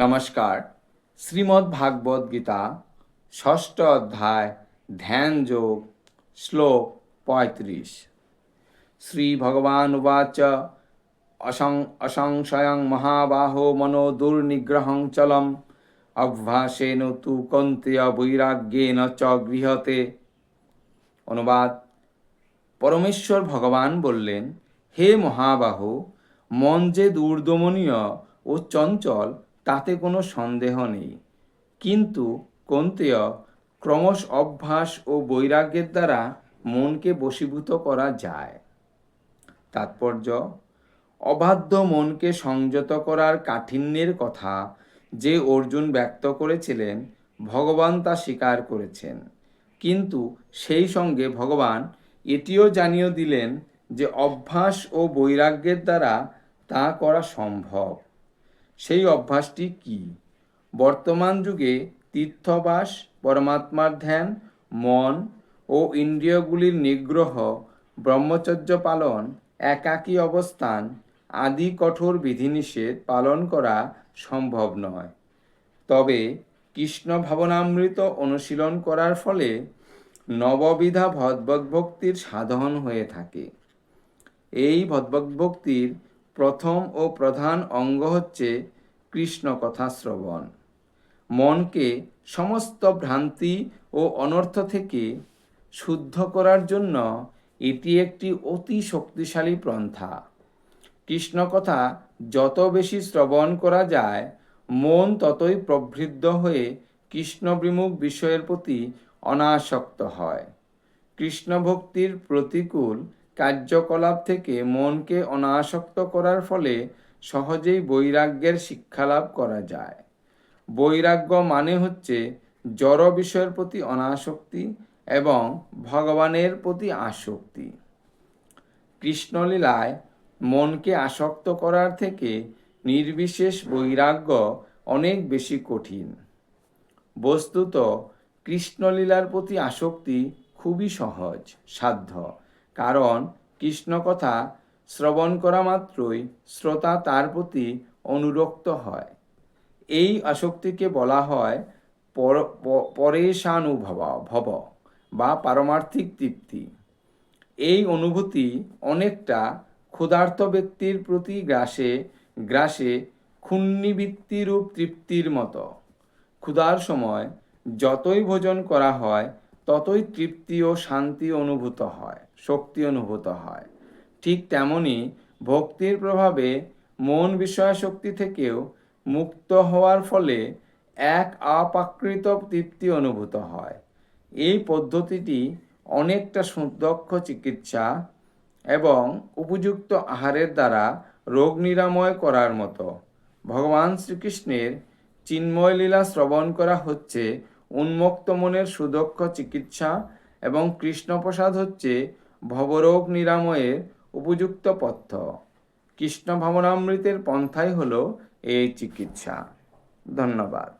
নমস্কার। শ্রীমদ্ ভাগবত গীতা, ষষ্ঠ অধ্যায়, ধ্যান যোগ, শ্লোক পঁয়ত্রিশ। শ্রী ভগবান উবাচ, অসং, অসংশয়ং মহাবাহো মনো দুর্নিগ্রহং চলম অভ্যাসেন তু কন্তেয় বৈরাগ্যেন চ গৃহতে। অনুবাদ, পরমেশ্বর ভগবান বললেন, হে মহাবাহ, মন যে দুর্দমনীয় ও চঞ্চল তাতে কোনো সন্দেহ নেই। কিন্তু কন্তেয় ক্রমশ অভ্যাস ও বৈরাগ্যের দ্বারা মনকে বশীভূত করা যায়। তাৎপর্য, অবাধ্য মনকে সংযত করার কাঠিন্যের কথা যে অর্জুন ব্যক্ত করেছিলেন, ভগবান তা স্বীকার করেছেন। কিন্তু সেই সঙ্গে ভগবান এটিও জানিয়ে দিলেন যে অভ্যাস ও বৈরাগ্যের দ্বারা তা করা সম্ভব। সেই অভ্যাসটি কি? বর্তমান যুগে তীর্থবাস, পরমাত্মার ধ্যান, মন ও ইন্দ্রিয়গুলির নিগ্রহ, ব্রহ্মচর্য পালন, একাকী অবস্থান আদি কঠোর বিধিনিষেধ পালন করা সম্ভব নয়। তবে কৃষ্ণ ভাবনামৃত অনুশীলন করার ফলে নববিধা ভগবদ্ভক্তির সাধন হয়ে থাকে। এই ভগবদ্ভক্তির প্রথম ও প্রধান অঙ্গ হচ্ছে কৃষ্ণ কথা শ্রবণ। মনকে সমস্ত ভ্রান্তি ও অনর্থ থেকে শুদ্ধ করার জন্য এটি একটি অতি শক্তিশালী পন্থা। কৃষ্ণ কথা যত বেশি শ্রবণ করা যায়, মন ততই প্রবৃদ্ধ হয়ে কৃষ্ণ বিমুখ বিষয়ের প্রতি অনাসক্ত হয়। কৃষ্ণ ভক্তির প্রতিকূল কার্যকলাপ থেকে মনকে অনাসক্ত করার ফলে সহজেই বৈরাগ্যের শিক্ষালাভ করা যায়। বৈরাগ্য মানে হচ্ছে জড় বিষয়ের প্রতি অনাসক্তি এবং ভগবানের প্রতি আসক্তি। কৃষ্ণলীলায় মনকে আসক্ত করার থেকে নির্বিশেষ বৈরাগ্য অনেক বেশি কঠিন। বস্তুত কৃষ্ণলীলার প্রতি আসক্তি খুবই সহজ, সাধ্য। কারণ কৃষ্ণ কথা শ্রবণ করা মাত্রই শ্রোতা তার প্রতি অনুরক্ত হয়। এই আসক্তিকে বলা হয় পরেশানুভব ভব বা পারমার্থিক তৃপ্তি। এই অনুভূতি অনেকটা ক্ষুধার্ত ব্যক্তির প্রতি গ্রাসে গ্রাসে ক্ষুণ্ণিবৃত্তিরূপ তৃপ্তির মতো। ক্ষুধার সময় যতই ভোজন করা হয় ততই তৃপ্তি ও শান্তি অনুভূত হয়, শক্তি অনুভূত হয়। ঠিক তেমনি ভক্তির প্রভাবে মন বিষয়াশক্তি থেকেও মুক্ত হওয়ার ফলে এক অপ্রাকৃত তৃপ্তি অনুভূত হয়। এই পদ্ধতিটি অনেকটা সুদক্ষ চিকিৎসা এবং উপযুক্ত আহারের দ্বারা রোগ নিরাময় করার মতো। ভগবান শ্রীকৃষ্ণের চিন্ময় লীলা শ্রবণ করা হচ্ছে উন্মুক্ত মনের সুদক্ষ চিকিৎসা এবং কৃষ্ণপ্রসাদ হচ্ছে ভবরোগ নিরাময়ের উপযুক্ত পথ্য। কৃষ্ণ ভবনামৃতের পন্থাই হল এই চিকিৎসা। ধন্যবাদ।